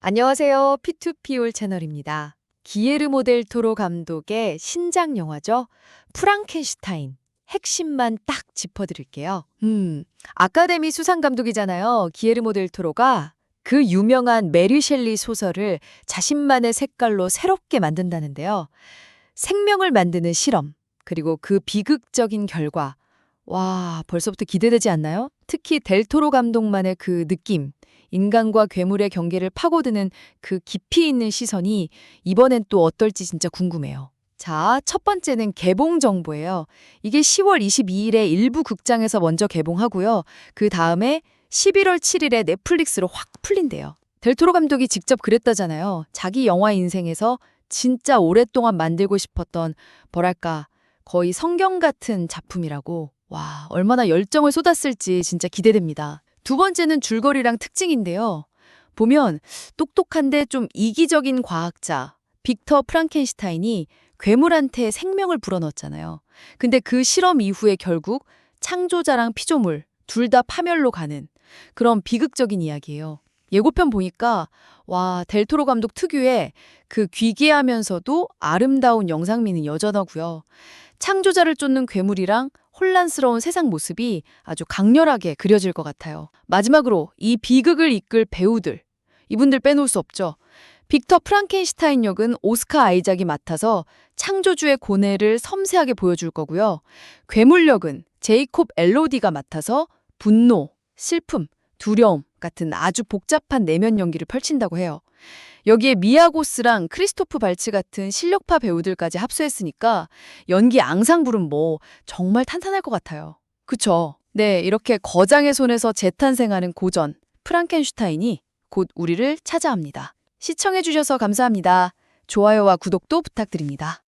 안녕하세요. P2P올 채널입니다. 기에르모 델 토로 감독의 신작 영화죠. 프랑켄슈타인. 핵심만 딱 짚어드릴게요. 음, 아카데미 수상 감독이잖아요. 기에르모 델 토로가 그 유명한 메리 셸리 소설을 자신만의 색깔로 새롭게 만든다는데요. 생명을 만드는 실험, 그리고 그 비극적인 결과. 와, 벌써부터 기대되지 않나요? 특히 델토로 감독만의 그 느낌, 인간과 괴물의 경계를 파고드는 그 깊이 있는 시선이 이번엔 또 어떨지 진짜 궁금해요. 자, 첫 번째는 개봉 정보예요. 이게 10월 22일에 일부 극장에서 먼저 개봉하고요. 그 다음에 11월 7일에 넷플릭스로 확 풀린대요. 델토로 감독이 직접 그랬다잖아요. 자기 영화 인생에서 진짜 오랫동안 만들고 싶었던 뭐랄까 거의 성경 같은 작품이라고. 와, 얼마나 열정을 쏟았을지 진짜 기대됩니다. 두 번째는 줄거리랑 특징인데요. 보면 똑똑한데 좀 이기적인 과학자 빅터 프랑켄슈타인이 괴물한테 생명을 불어넣었잖아요. 근데 그 실험 이후에 결국 창조자랑 피조물 둘 다 파멸로 가는 그런 비극적인 이야기예요. 예고편 보니까 와 델토로 감독 특유의 그 귀기하면서도 아름다운 영상미는 여전하고요. 창조자를 쫓는 괴물이랑 혼란스러운 세상 모습이 아주 강렬하게 그려질 것 같아요. 마지막으로 이 비극을 이끌 배우들 이분들 빼놓을 수 없죠. 빅터 프랑켄슈타인 역은 오스카 아이작이 맡아서 창조주의 고뇌를 섬세하게 보여줄 거고요. 괴물 역은 제이콥 엘로디가 맡아서 분노, 슬픔, 두려움 같은 아주 복잡한 내면 연기를 펼친다고 해요. 여기에 미아고스랑 크리스토프 발츠 같은 실력파 배우들까지 합수했으니까 연기 앙상블은 뭐 정말 탄탄할 것 같아요. 그쵸? 네, 이렇게 거장의 손에서 재탄생하는 고전 프랑켄슈타인이 곧 우리를 찾아옵니다. 시청해주셔서 감사합니다. 좋아요와 구독도 부탁드립니다.